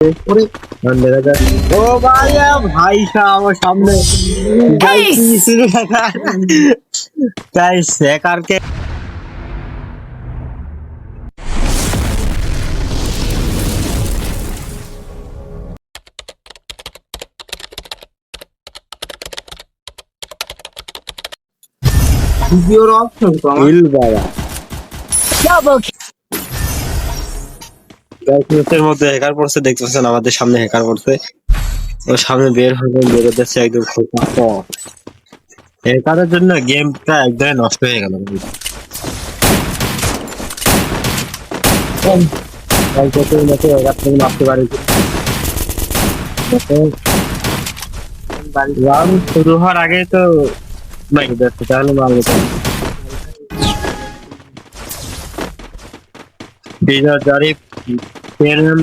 দেখা যাক ও ভাই আ, ভাই সাহেব আমার সামনে গাইস কি শুরু গাইস হ্যাকারকে ভিডিওর অপশন তো আমার ইল বাবা মধ্যে হ্যাকার পড়ছে আমাদের সামনে হ্যাকার পড়ছে। সামনে বের হয়ে একদম হ্যাকারের জন্য গেমটা নষ্ট হয়ে গেল। শুরু হওয়ার আগে তো জারিফ পেরেন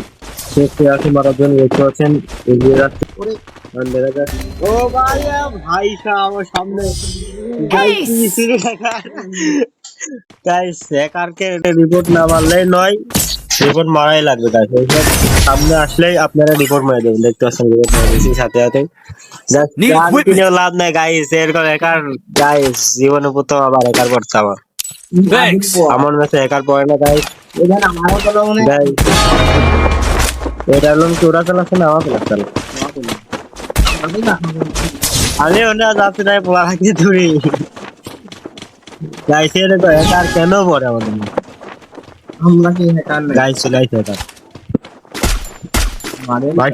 শেষে আসে মারার জন্য দেখতে পাচ্ছেন এগিয়ে যাচ্ছে দেখা যাক ও ভাই আ, ভাই সাহেব আমার সামনে হ্যাকারকে রিপোর্ট না মারলেই নয় রিপোর্ট মারাই লাগবে এইসব সামনে আসলেই আপনারা রিপোর্ট মেরে দেবেন দেখতে পাচ্ছেন রিপোর্ট মেরে দিয়েছি সাথে সাথে. কিনেও লাভ নাই গাইস এরকম হ্যাকার গাইস জীবনে প্রথম আবার হ্যাকার পড়ছে আমার Thanks. আমার ম্যাচে হ্যাকার পড়ে না গাইস এখানে আমারও তো মনে এটা হলো কি ওরা চালাচ্ছে না আমার চালাচ্ছে আমি ওটা যাচ্ছি না পোলা রাখি ধরি। গাইস এর তো হ্যাকার কেন পড়ে আমাদের আমরা কি হ্যাকার না? গাইস চলে আসছে মারে ভাই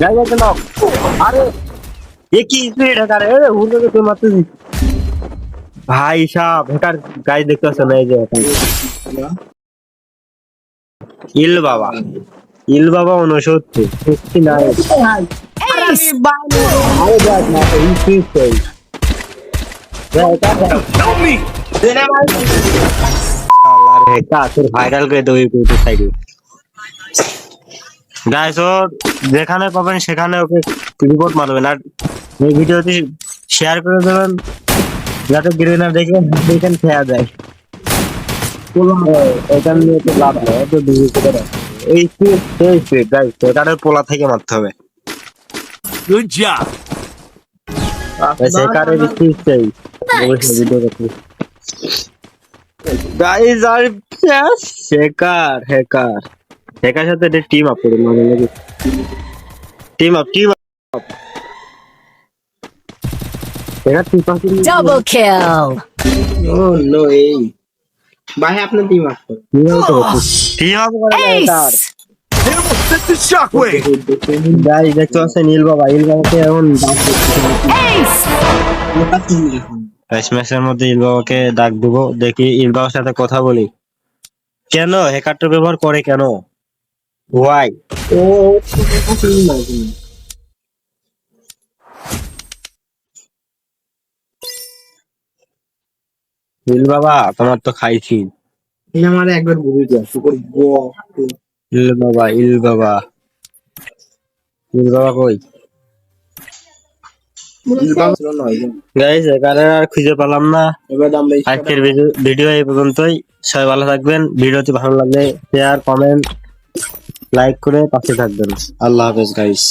যাই যাই চলো আরে এ কি স্পিড হ্যাকার এ তো তুই মারতে ভাই সাহেব হ্যাকার গাইস দেখতে পাচ্ছ না এই যে ইল বাবা ইল বাবা উনসত্তর সত্যি। না ভাইরাল করে দেবো ইউটিউব সাইডে গাইস ওর যেখানে পাবেন সেখানে ওকে রিপোর্ট মারবেন। আর এই ভিডিওটি শেয়ার করে দেবেন যাতে গ্রিনা দেখে দেখেন খেয়া যায়। এখান নিয়ে তো লাভ নেই তো দুই করে এই স্পিড এই স্পিড গাইস এটারে পোলা থেকে মারতে হবে। স্পিড চাই আর শেকার হ্যাকার হ্যাকার সাথে টিম আপ করে মানে টিম আপ টিম আপ এটা টিম আপ Double kill! ও নো এই ভাই আপনার টিম আসছে টিম পাচ্ছেন নীল বাবা নীল বাবাকে এখন Ace! ম্যাচের মধ্যে ইল বাবাকে ডাক দেবো দেখি ইল বাবার সাথে কথা বলি কেন হ্যাকারটা ব্যবহার করে কেন ওয়াই ও ইল বাবা তোমার তো খাইছি আমার একবার বুঝে যাচ্ছে ইল বাবা ইল বাবা। ইল বাবা কই? গাইস এখানে আর খুঁজে পেলাম না। আজকের ভিডিও- ভিডিও এই পর্যন্তই। সবাই ভালো থাকবেন। ভিডিওটি ভালো লাগলে শেয়ার কমেন্ট লাইক করে পাশে থাকবেন। আল্লাহ হাফেজ গাইস